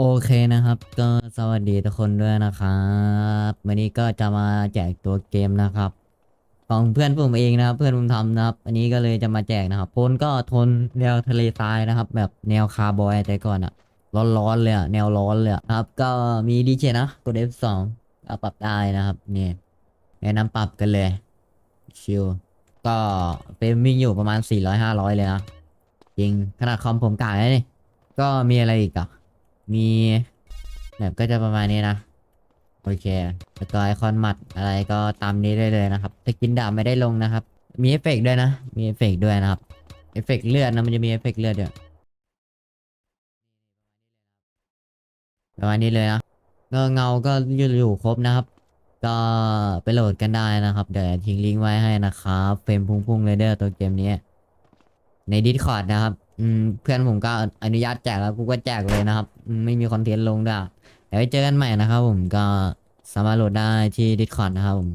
โอเคนะครับ ก็สวัสดีทุกคนด้วยนะครับวันนี้ก็จะมาแจกตัวเกมนะครับ ของเพื่อนผมเองนะครับ เพื่อนผมทำนะครับ อันนี้ก็เลยจะมาแจกนะครับโพนก็ทนแนวทะเลทรายนะครับ แบบแนวคาร์บอยแต่ก่อนอะร้อนๆเลยอะแนวร้อนเลยครับ ก็มีดีเจนะกด F2 ก็ปรับได้นะครับนี่แนะนำปรับกันเลยชิลก็เป็นวิ่งอยู่ประมาณ400-500 เลยนะจริงขนาดคอมผมกากเลยนี่ก็มีอะไรอีกอะ มีแบบก็จะประมาณนี้นะ โอเค แล้วก็ไอคอนหมัดอะไรก็ตามนี้ได้เลยนะครับแต่กินดาบไม่ได้ลงนะครับ มีเอฟเฟกต์ด้วยนะ มีเอฟเฟกต์ด้วยนะครับ เอฟเฟกต์เลือดนะ มันจะมีเอฟเฟกต์เลือดด้วยประมาณนี้เลยนะก็เงาก็อยู่อยู่ครบนะครับ ก็ไปโหลดกันได้นะครับ เดี๋ยวทิ้งลิงก์ไว้ให้นะครับเฟรมพุ่งๆเลยเด้อตัวเกมนี้ ใน Discord นะครับ อืมเพื่อนผมก็อนุญาตแจกแล้วกูก็แจกเลยนะครับ ไม่มีคอนเทนต์ลงด้วยเดี๋ยวไว้เจอกันใหม่นะครับผมก็สามารถโหลดได้ที่ Discord นะครับผม